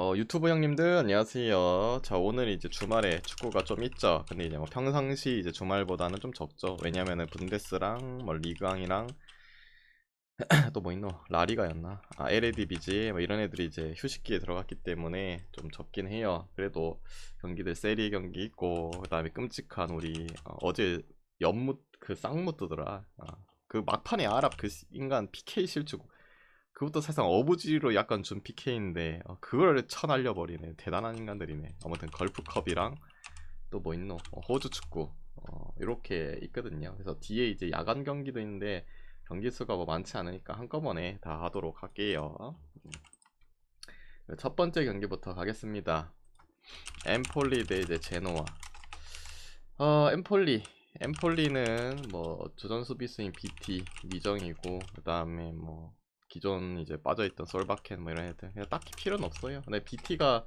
어, 유튜브 형님들 안녕하세요. 자, 오늘 이제 주말에 축구가 좀 있죠. 근데 이제 뭐 평상시 이제 주말보다는 좀 적죠. 왜냐면은 분데스랑 뭐 리그왕이랑 또 뭐 있노? 라리가였나? 아, LADBG 뭐 이런 애들이 이제 휴식기에 들어갔기 때문에 좀 적긴 해요. 그래도 경기들 세리 경기 있고 그다음에 끔찍한 우리 어, 제 연무 그 쌍무 뜨더라. 아, 그 막판에 아랍 그 인간 PK 실축 그것도 사실상 어부지로 약간 준 PK인데 어, 그걸 쳐날려 버리네. 대단한 인간들이네. 아무튼 걸프컵이랑 또 뭐 있노? 어, 호주 축구. 어, 이렇게 있거든요. 그래서 뒤에 이제 야간 경기도 있는데 경기 수가 뭐 많지 않으니까 한꺼번에 다 하도록 할게요. 음. 첫 번째 경기부터 가겠습니다. 엠폴리 대 이제 제노아 어 엠폴리. 엠폴리는 뭐 주전 수비수인 BT 미정이고 그 다음에 뭐 기존 이제 빠져있던 솔바켄 뭐 이런 애들. 그냥 딱히 필요는 없어요. 근데 BT가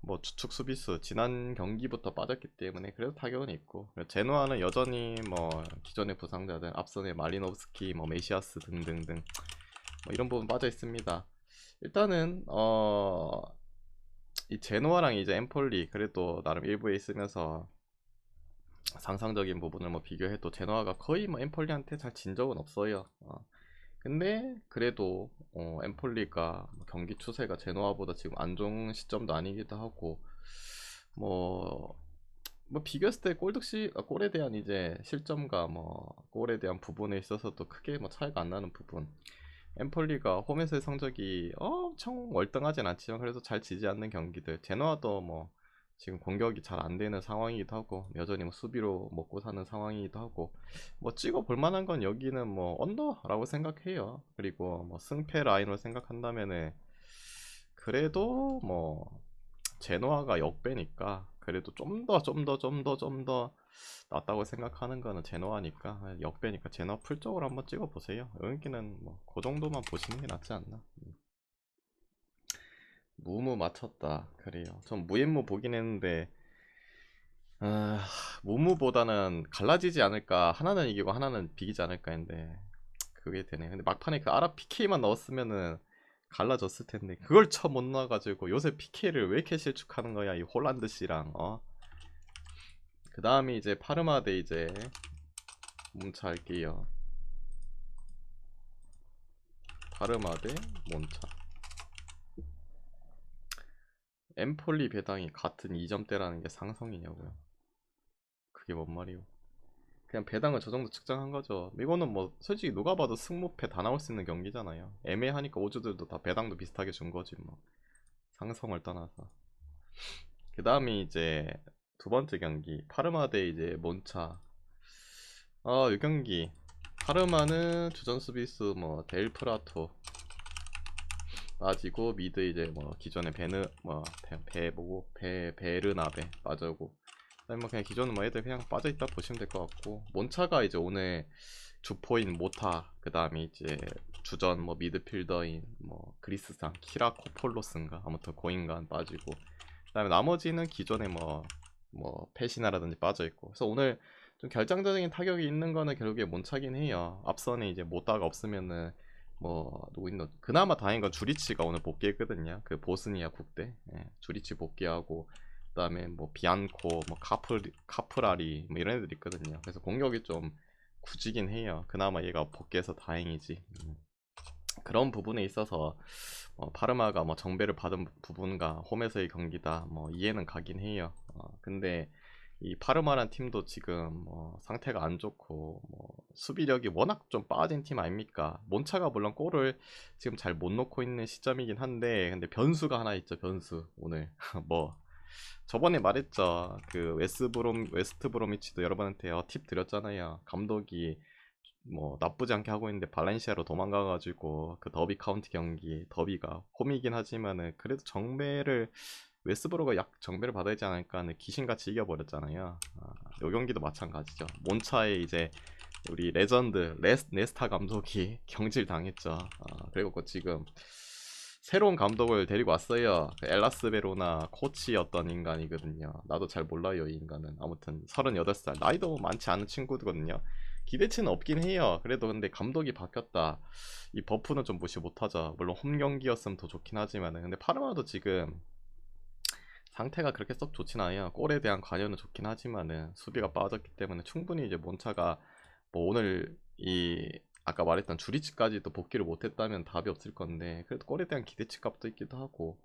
뭐 주축 수비수 지난 경기부터 빠졌기 때문에 그래도 타격은 있고. 제노아는 여전히 뭐 기존의 부상자들 앞선의 말리노브스키 뭐 메시아스 등등등 뭐 이런 부분 빠져 있습니다. 일단은 어 이 제노아랑 이제 엠폴리 그래도 나름 일부에 있으면서 상상적인 부분을 뭐 비교해도 제노아가 거의 뭐 엠폴리한테 잘 진 적은 없어요. 어. 근데 그래도 어, 엠폴리가 뭐 경기 추세가 제노아보다 지금 안 좋은 시점도 아니기도 하고 뭐, 뭐 비교했을 때 골득시 아, 골에 대한 이제 실점과 뭐 골에 대한 부분에 있어서도 크게 뭐 차이가 안 나는 부분. 엠폴리가 홈에서의 성적이 엄청 월등하진 않지만 그래도 잘 지지 않는 경기들. 제노아도 뭐 지금 공격이 잘 안 되는 상황이기도 하고 여전히 뭐 수비로 먹고 사는 상황이기도 하고 뭐 찍어 볼 만한 건 여기는 뭐 언더라고 생각해요. 그리고 뭐 승패 라인으로 생각한다면은 그래도 뭐 제노아가 역배니까 그래도 좀 더 좀 더 좀 더 좀 더 낫다고 생각하는 거는 제노아니까 역배니까 제노아 풀적으로 한번 찍어 보세요. 여기는 뭐 그 정도만 보시는 게 낫지 않나. 음. 무무 맞췄다. 그래요. 전 무인무 보긴 했는데 아, 무무보다는 갈라지지 않을까. 하나는 이기고 하나는 비기지 않을까 했는데 그게 되네. 근데 막판에 그 아랍 PK만 넣었으면은 갈라졌을 텐데 그걸 쳐못 넣어가지고 요새 PK를 왜 이렇게 실축하는 거야 이 홀란드 씨랑 어? 그 다음에 이제 파르마 대 이제 몬차 할게요. 파르마 대 몬차 엠폴리 배당이 같은 2점대라는 게 상성이냐고요. 그게 뭔 말이오? 그냥 배당을 저 정도 측정한 거죠. 이거는 뭐 솔직히 누가 봐도 승무패 다 나올 수 있는 경기잖아요. 애매하니까 오주들도 다 배당도 비슷하게 준 거지 뭐. 상성을 떠나서. 그 다음에 이제 두 번째 경기 파르마 대 이제 몬차. 아, 이 경기 파르마는 주전 수비수 뭐 델프라토 빠지고 미드 이제 뭐 기존에 베느 뭐 배 보고? 배 베르나베 빠져고. 그다음에 뭐 그냥 기존은 뭐 애들 그냥 빠져 있다 보시면 될 것 같고. 몬차가 이제 오늘 주포인 모타 그 다음에 이제 주전 뭐 미드필더인 뭐 그리스상 키라코폴로스인가? 아무튼 고인간 빠지고. 그 다음에 나머지는 기존에 뭐뭐 뭐 페시나라든지 빠져 있고. 그래서 오늘 좀 결정적인 타격이 있는 거는 결국에 몬차긴 해요. 앞선에 이제 모타가 없으면은 뭐 있노 그나마 다행인 건 주리치가 오늘 복귀했거든요. 그 보스니아 국대. 예, 주리치 복귀하고 그다음에 뭐 비안코 뭐 카프 카프라리 뭐 이런 애들 있거든요. 그래서 공격이 좀 굳이긴 해요. 그나마 얘가 복귀해서 다행이지. 음. 그런 부분에 있어서 뭐 파르마가 뭐 정배를 받은 부분과 홈에서의 경기다 뭐 이해는 가긴 해요. 어, 근데 이 파르마란 팀도 지금 뭐 상태가 안 좋고 뭐 수비력이 워낙 좀 빠진 팀 아닙니까? 몬차가 물론 골을 지금 잘 못 넣고 있는 시점이긴 한데 근데 변수가 하나 있죠 변수. 오늘 뭐 저번에 말했죠. 그 웨스브롬 웨스트 브로미치도 여러분한테 어, 팁 드렸잖아요. 감독이 뭐 나쁘지 않게 하고 있는데 발렌시아로 도망가가지고 그 더비 카운티 경기 더비가 홈이긴 하지만은 그래도 정배를 웨스브로가 약 정배를 받아야 되지 않을까 하는 귀신같이 이겨버렸잖아요. 아, 요 경기도 마찬가지죠. 몬차에 이제 우리 레전드 레스, 네스타 감독이 경질 당했죠. 아, 그리고 지금 새로운 감독을 데리고 왔어요. 그 엘라스 베로나 코치였던 인간이거든요. 나도 잘 몰라요, 이 인간은. 아무튼 38살. 나이도 많지 않은 친구거든요. 기대치는 없긴 해요. 그래도 근데 감독이 바뀌었다. 이 버프는 좀 무시 못하죠. 물론 홈 경기였으면 더 좋긴 하지만 근데 파르마도 지금 상태가 그렇게 썩 좋진 않아요. 골에 대한 관여는 좋긴 하지만은 수비가 빠졌기 때문에 충분히 이제 몬차가 뭐 오늘 이 아까 말했던 주리치까지도 복귀를 못했다면 답이 없을 건데 그래도 골에 대한 기대치 값도 있기도 하고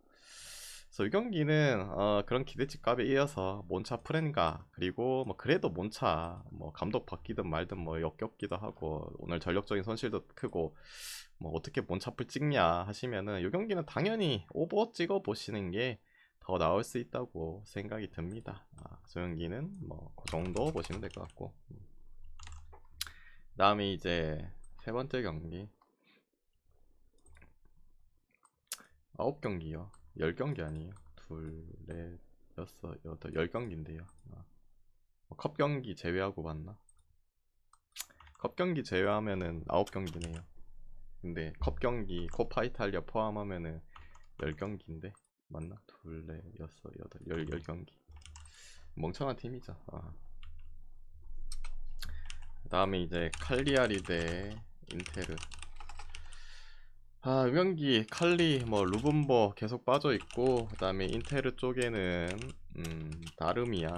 그래서 이 경기는 어, 그런 기대치 값에 이어서 몬차 프렌가 그리고 뭐 그래도 몬차 뭐 감독 바뀌든 말든 뭐 역겹기도 하고 오늘 전력적인 손실도 크고 뭐 어떻게 몬차풀 찍냐 하시면은 이 경기는 당연히 오버 찍어 보시는 게 더 나을 수 있다고 생각이 듭니다. 아, 저 경기는 뭐 그 정도 보시면 될 것 같고 다음에 이제 세 번째 경기 아홉 경기요. 열 경기 아니에요. 둘, 넷, 여섯, 여덟, 열 경기인데요. 아. 뭐컵 경기 제외하고 봤나? 컵 경기 제외하면은 아홉 경기네요. 근데 컵 경기 코파 이탈리아 포함하면은 열 경기인데 맞나? 둘, 넷, 여섯, 여덟, 열, 열 경기. 멍청한 팀이죠. 아. 그 다음에 이제 칼리아리 대 인테르. 아, 경기 칼리 뭐 루븐버 계속 빠져 있고 그 다음에 인테르 쪽에는 음, 다르미안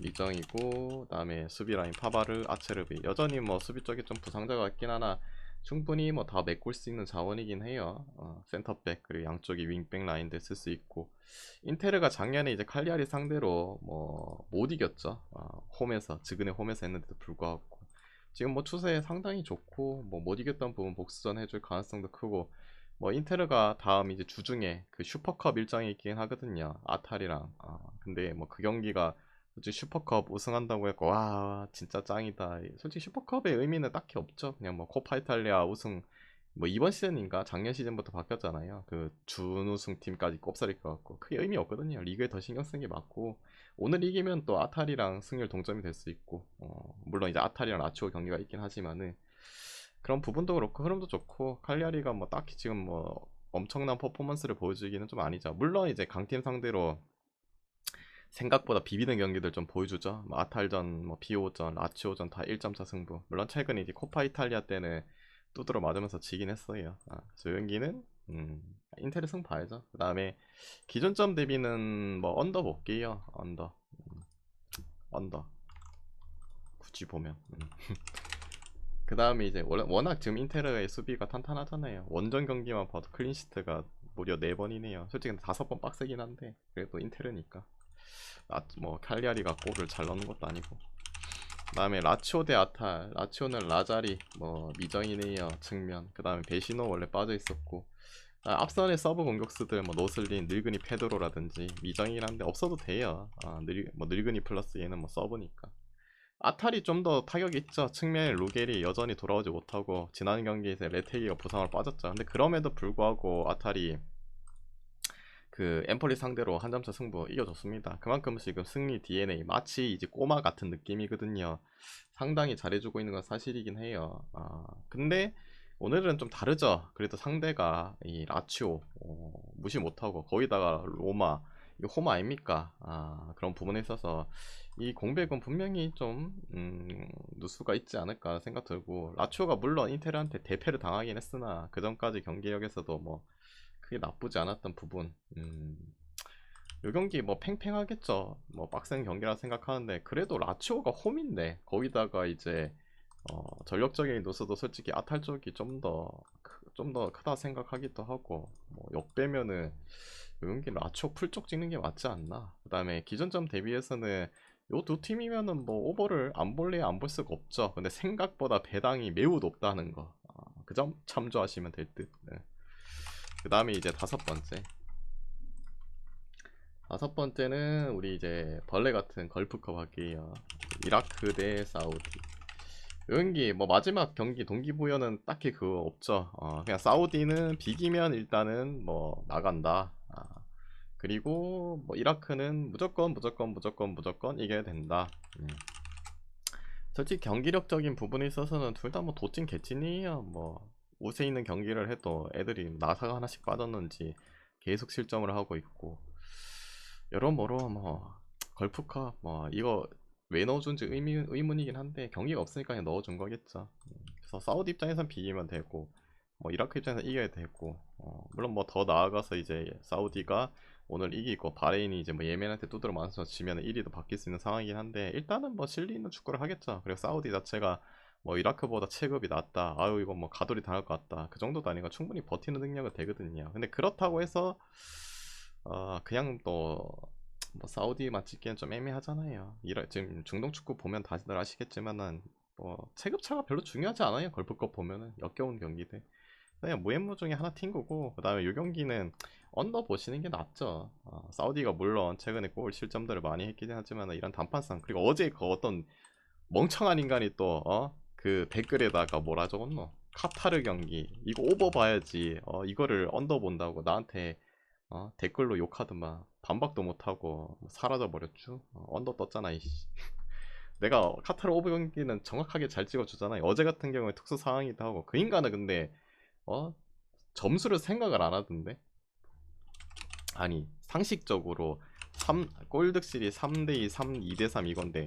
미정이고 그 다음에 수비 라인 파바르 아체르비 여전히 뭐 수비 쪽에 좀 부상자가 있긴 하나 충분히 뭐 다 메꿀 수 있는 자원이긴 해요. 어, 센터백 그리고 양쪽이 윙백 라인들 쓸 수 있고. 인테르가 작년에 이제 칼리아리 상대로 뭐 못 이겼죠. 어, 홈에서 지근의 홈에서 했는데도 불구하고. 지금 뭐 추세 상당히 좋고 뭐 못 이겼던 부분 복수전 해줄 가능성도 크고. 뭐 인테르가 다음 이제 주중에 그 슈퍼컵 일정이 있긴 하거든요. 아탈이랑. 아, 근데 뭐 그 경기가 솔직히 슈퍼컵 우승한다고 했고 와 진짜 짱이다. 솔직히 슈퍼컵의 의미는 딱히 없죠. 그냥 뭐 코파 이탈리아 우승 뭐 이번 시즌인가? 작년 시즌부터 바뀌었잖아요. 그 준우승 팀까지 꼽사릴 것 같고 크게 의미 없거든요. 리그에 더 신경 쓴게 맞고 오늘 이기면 또 아탈이랑 승률 동점이 될 수 있고 어, 물론 이제 아탈이랑 라치오 경기가 있긴 하지만은 그런 부분도 그렇고 흐름도 좋고 칼리아리가 뭐 딱히 지금 뭐 엄청난 퍼포먼스를 보여주기는 좀 아니죠. 물론 이제 강팀 상대로 생각보다 비비는 경기들 좀 보여주죠 뭐 아탈전, 뭐 비오전, 라치오전 다 1점차 승부 물론 최근에 이제 코파 이탈리아 때는 두드러 맞으면서 지긴 했어요 아, 저 경기는 음, 인테르 승 봐야죠. 그 다음에 기존점 대비는 뭐 언더 볼게요. 언더. 음, 언더. 굳이 보면. 음. 그 다음에 이제 워낙 지금 인테르의 수비가 탄탄하잖아요. 원정 경기만 봐도 클린시트가 무려 4번이네요. 솔직히 5번 빡세긴 한데 그래도 인테르니까. 아, 뭐 칼리아리가 골을 잘 넣는 것도 아니고. 그 다음에 라치오 대 아탈. 라치오는 라자리, 뭐 미정이네요 측면. 그 다음에 베시노 원래 빠져 있었고. 아, 앞선의 서브 공격수들 뭐 노슬린, 늙은이 페드로라든지 미정이긴 한데 없어도 돼요. 아, 늙, 뭐 늙은이 플러스 얘는 뭐 서브니까. 아탈이 좀 더 타격이 있죠. 측면에 루겔이 여전히 돌아오지 못하고 지난 경기에서 레테기가 부상을 빠졌죠. 근데 그럼에도 불구하고 아탈이 그 엠폴리 상대로 한 점차 승부 이겨줬습니다. 그만큼 지금 승리 DNA 마치 이제 꼬마 같은 느낌이거든요. 상당히 잘해주고 있는 건 사실이긴 해요. 아, 근데 오늘은 좀 다르죠. 그래도 상대가 이 라치오 어, 무시 못하고 거기다가 로마 이 홈 아닙니까? 아, 그런 부분에 있어서 이 공백은 분명히 좀 음, 누수가 있지 않을까 생각 들고 라치오가 물론 인테르한테 대패를 당하긴 했으나 그 전까지 경기력에서도 뭐 크게 나쁘지 않았던 부분. 음, 이 경기 뭐 팽팽하겠죠. 뭐 빡센 경기라 생각하는데 그래도 라치오가 홈인데 거기다가 이제 어, 전력적인 노스도 솔직히 아탈 쪽이 좀 더 좀 더 크다 생각하기도 하고 뭐 역배면은 용기 라초 풀 쪽 찍는 게 맞지 않나. 그 다음에 기존점 대비해서는 요 두 팀이면은 뭐 오버를 안 볼래 안 볼 수가 없죠. 근데 생각보다 배당이 매우 높다는 거. 그점 참조하시면 될듯. 네. 그 다음에 이제 다섯 번째 다섯 번째는 우리 이제 벌레 같은 걸프컵 할게요 이라크 대 사우디 경기 뭐 마지막 경기 동기부여는 딱히 그거 없죠. 어, 그냥 사우디는 비기면 일단은 뭐 나간다. 아, 그리고 뭐 이라크는 무조건 무조건 무조건 무조건 이겨야 된다. 음. 솔직히 경기력적인 부분에 있어서는 둘 다 뭐 도찐 개찐이에요. 뭐 우세 있는 경기를 해도 애들이 나사가 하나씩 빠졌는지 계속 실점을 하고 있고 여러모로 뭐 걸프컵 뭐 이거 왜 넣어준지 의미, 의문이긴 한데 경기가 없으니까 그냥 넣어준 거겠죠 음, 그래서 사우디 입장에선 비기면 되고 뭐 이라크 입장에서 이겨야 되고 어, 물론 뭐 더 나아가서 이제 사우디가 오늘 이기고 바레인이 이제 뭐 예멘한테 두드러 맞아서 지면 1위도 바뀔 수 있는 상황이긴 한데 일단은 뭐 실리 있는 축구를 하겠죠. 그리고 사우디 자체가 뭐 이라크보다 체급이 낮다. 아유 이거 뭐 가돌이 당할 것 같다. 그 정도도 아니고 충분히 버티는 능력은 되거든요. 근데 그렇다고 해서 어 그냥 또 뭐 사우디만 찍기엔 좀 애매하잖아요. 이라 지금 중동 축구 보면 다들 아시겠지만은 뭐 체급 차가 별로 중요하지 않아요. 걸프컵 보면은 역겨운 경기들. 그냥 무앤무 중에 하나 튄 거고 그 다음에 이 경기는 언더 보시는 게 낫죠. 어, 사우디가 물론 최근에 골 실점들을 많이 했긴 하지만 이런 단판상 그리고 어제 그 어떤 멍청한 인간이 또 어? 그 댓글에다가 뭐라 적었노? 카타르 경기 이거 오버 봐야지 어, 이거를 언더 본다고 나한테 어, 댓글로 욕하더만 반박도 못하고 사라져 버렸죠. 어, 언더 떴잖아 이씨. 내가 카타르 오버 경기는 정확하게 잘 찍어주잖아요. 어제 같은 경우에 특수 상황이기도 하고 그 인간은 근데 어 점수를 생각을 안 하던데 아니 상식적으로 3 골득실이 3대2 3 2대3 이건데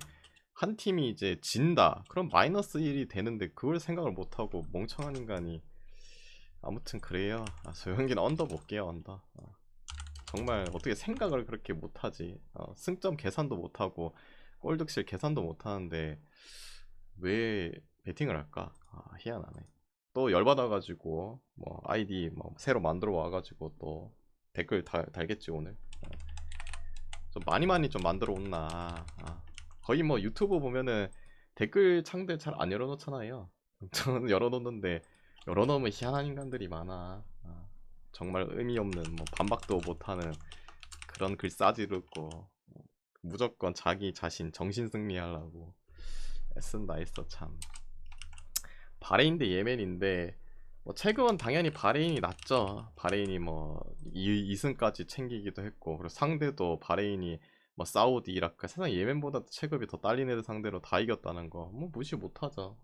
한 팀이 이제 진다. 그럼 마이너스 1이 되는데 그걸 생각을 못하고 멍청한 인간이 아무튼 그래요. 아, 저 경기는 언더 볼게요 언더. 어. 정말 어떻게 생각을 그렇게 못하지? 어, 승점 계산도 못하고 골득실 계산도 못하는데 왜 베팅을 할까? 아, 희한하네. 또 열받아가지고 뭐 아이디 뭐 새로 만들어 와가지고 또 댓글 달, 달겠지 오늘. 어. 좀 많이 많이 좀 만들어 온나. 아. 거의 뭐 유튜브 보면은 댓글 창들 잘 안 열어놓잖아요. 저는 열어놓는데 열어놓으면 희한한 인간들이 많아. 아. 정말 의미 없는 뭐 반박도 못하는 그런 글싸지를 고 무조건 자기 자신 정신 승리하려고 애쓴다 했어 참. 바레인 대 예멘인데 뭐 체급은 당연히 바레인이 낫죠. 바레인이 뭐 2, 2승까지 챙기기도 했고 그리고 상대도 바레인이 뭐 사우디 이라크 세상 예멘보다 체급이 더 딸린 애들 상대로 다 이겼다는 거 뭐 무시 못하죠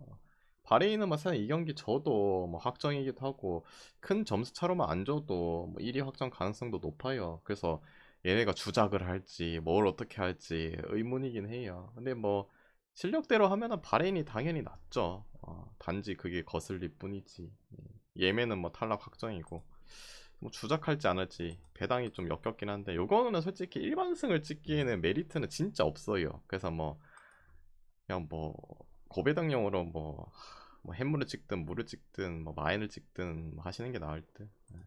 바레인은 뭐 사실 이 경기 져도 뭐 확정이기도 하고 큰 점수 차로만 안 줘도 뭐 1위 확정 가능성도 높아요. 그래서 얘네가 주작을 할지 뭘 어떻게 할지 의문이긴 해요. 근데 뭐 실력대로 하면은 바레인이 당연히 낫죠. 어, 단지 그게 거슬릴 뿐이지. 예멘은 뭐 탈락 확정이고 뭐 주작할지 안 할지 배당이 좀 역겹긴 한데 요거는 솔직히 일반승을 찍기에는 메리트는 진짜 없어요. 그래서 뭐 그냥 뭐 고배당용으로 뭐, 뭐 햄물을 찍든 물을 찍든 뭐 마인을 찍든 뭐 하시는 게 나을 듯. 네.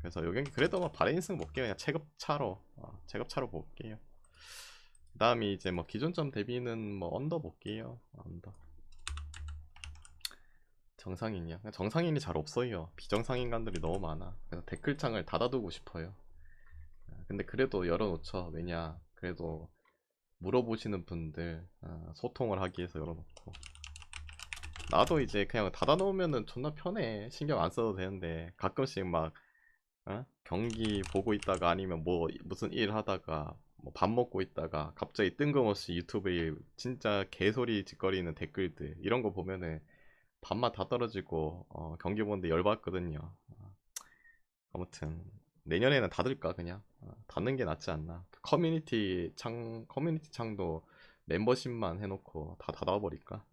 그래서 요 경기 그래도 뭐 바레인승 볼게요. 그냥 체급차로 어, 체급차로 볼게요. 그 다음에 이제 뭐 기존점 대비는 뭐 언더 볼게요. 언더. 정상인이야. 정상인이 잘 없어요. 비정상인간들이 너무 많아. 그래서 댓글창을 닫아두고 싶어요. 아, 근데 그래도 열어놓죠. 왜냐, 그래도 물어보시는 분들 어, 소통을 하기 위해서 열어놓고. 나도 이제 그냥 닫아놓으면은 존나 편해. 신경 안 써도 되는데 가끔씩 막 어? 경기 보고 있다가 아니면 뭐 무슨 일 하다가 뭐 밥 먹고 있다가 갑자기 뜬금없이 유튜브에 진짜 개소리 짓거리는 댓글들 이런 거 보면은 밥맛 다 떨어지고 어, 경기 보는데 열받거든요. 어, 아무튼 내년에는 닫을까 그냥 어, 닫는 게 낫지 않나. 그 커뮤니티 창 커뮤니티 창도 멤버십만 해놓고 다 닫아버릴까.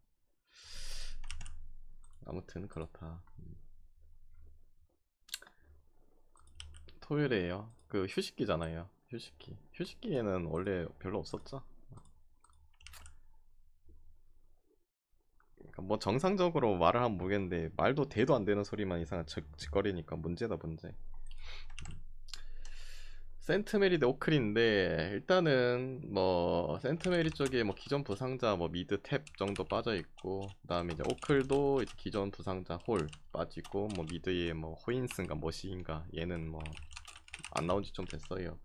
아무튼 그렇다. 음. 토요일에요. 그 휴식기잖아요. 휴식기. 휴식기에는 원래 별로 없었죠. 그러니까 뭐 정상적으로 말을 하면 모르겠는데 말도 대도 안 되는 소리만 이상한 짓거리니까 문제다 문제. 센트메리 대 오클인데 일단은 뭐 센트메리 쪽에 뭐 기존 부상자 뭐 미드 탭 정도 빠져 있고 그다음에 이제 오클도 기존 부상자 홀 빠지고 뭐 미드에 뭐 호인스인가 뭐시인가 얘는 뭐 안 나온 지 좀 됐어요.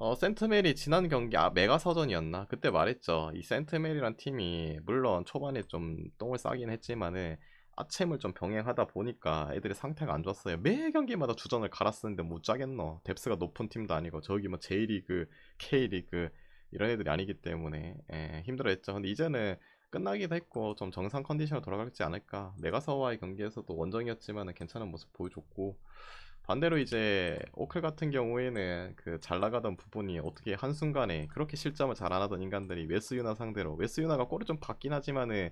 어, 센트멜이 지난 경기 아, 메가서전이었나? 그때 말했죠. 이 센트멜이란 팀이 물론 초반에 좀 똥을 싸긴 했지만은 아챔을 좀 병행하다 보니까 애들이 상태가 안 좋았어요. 매 경기마다 주전을 갈았었는데 못 짜겠노. 뎁스가 높은 팀도 아니고 저기 뭐 J리그, K리그 이런 애들이 아니기 때문에 예, 힘들어했죠. 근데 이제는 끝나기도 했고 좀 정상 컨디션으로 돌아가지 않을까. 메가서와의 경기에서도 원정이었지만 괜찮은 모습 보여줬고 반대로 이제 오클 같은 경우에는 그 잘 나가던 부분이 어떻게 한순간에 그렇게 실점을 잘 안 하던 인간들이 웨스유나 상대로 웨스유나가 골을 좀 받긴 하지만은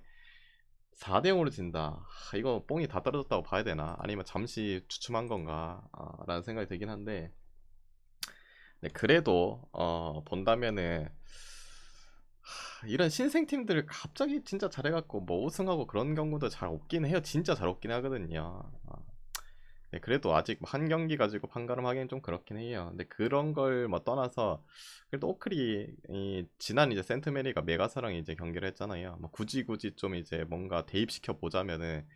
4대 0으로 진다. 하, 이거 뽕이 다 떨어졌다고 봐야 되나? 아니면 잠시 주춤한 건가? 아, 라는 생각이 들긴 한데 네, 그래도 어, 본다면은 하, 이런 신생 팀들 갑자기 진짜 잘해갖고 뭐 우승하고 그런 경우도 잘 없긴 해요. 진짜 잘 없긴 하거든요. 어. 네, 그래도 아직 한 경기 가지고 판가름 하기는 좀 그렇긴 해요. 근데 그런 걸 뭐 떠나서 그래도 오크리 이 지난 이제 센트메리가 메가사랑 이제 경기를 했잖아요. 뭐 굳이 굳이 좀 이제 뭔가 대입시켜 보자면은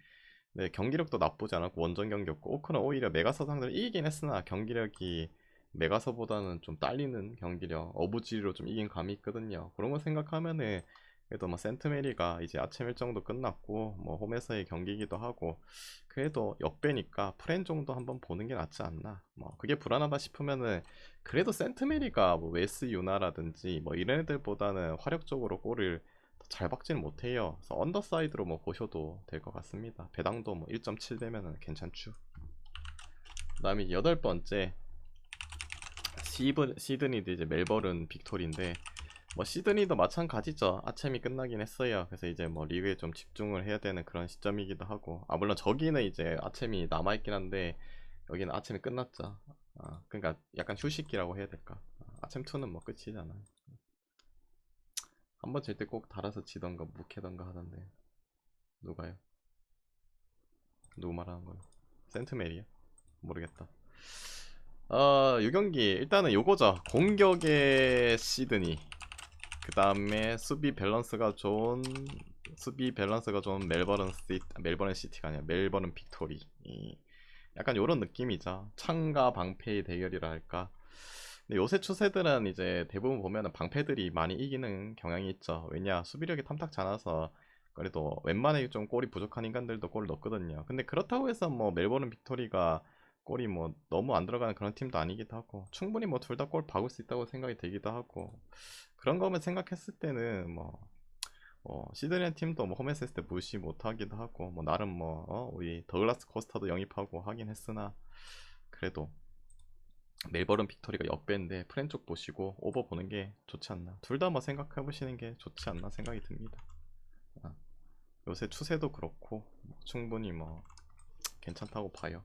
네, 경기력도 나쁘지 않았고 원정 경기였고 오크는 오히려 메가서 상대로 이기긴 했으나 경기력이 메가서보다는 좀 딸리는 경기력 어부지리로 좀 이긴 감이 있거든요. 그런 거 생각하면은 그래도 뭐 센트메리가 이제 아침 일정도 끝났고 뭐 홈에서의 경기이기도 하고 그래도 역배니까 프렌 정도 한번 보는 게 낫지 않나. 뭐 그게 불안하다 싶으면은 그래도 센트메리가 뭐 웨스 유나라든지 뭐 이런 애들보다는 화력적으로 골을 더잘 박지는 못해요. 그래서 언더사이드로 뭐 보셔도 될 것 같습니다. 배당도 뭐 1.7 되면은 괜찮죠. 그 다음에 여덟 번째 시브, 시드니도 이제 멜버른 빅토리인데 뭐 시드니도 마찬가지죠. 아침이 끝나긴 했어요. 그래서 이제 뭐 리그에 좀 집중을 해야 되는 그런 시점이기도 하고. 아 물론 저기는 이제 아침이 남아 있긴 한데 여기는 아침이 끝났죠. 아 그러니까 약간 휴식기라고 해야 될까. 아, 아침 2는 뭐 끝이잖아. 한번 질 때 꼭 달아서 지던가 묵해던가 하던데 누가요? 누구 말하는 거예요? 센트메리요? 모르겠다. 어, 요 경기 일단은 요거죠. 공격의 시드니. 그 다음에 수비 밸런스가 좋은 수비 밸런스가 좋은 멜버른 시티 멜버른 시티가 아니라 멜버른 빅토리. 이 약간 요런 느낌이죠. 창과 방패의 대결이라 할까. 근데 요새 추세들은 이제 대부분 보면은 방패들이 많이 이기는 경향이 있죠. 왜냐 수비력이 탐탁지 않아서 그래도 웬만하게 좀 골이 부족한 인간들도 골을 넣거든요. 근데 그렇다고 해서 뭐 멜버른 빅토리가 골이 뭐 너무 안 들어가는 그런 팀도 아니기도 하고 충분히 뭐 둘 다 골 박을 수 있다고 생각이 되기도 하고 그런 거면 생각했을 때는 뭐 어, 시드니 팀도 뭐 홈에서 했을 때 무시 못하기도 하고 뭐 나름 뭐 어, 우리 더글라스 코스타도 영입하고 하긴 했으나 그래도 멜버른 빅토리가 역배인데 프렌 쪽 보시고 오버 보는 게 좋지 않나. 둘 다 뭐 생각해 보시는 게 좋지 않나 생각이 듭니다. 아, 요새 추세도 그렇고 뭐 충분히 뭐 괜찮다고 봐요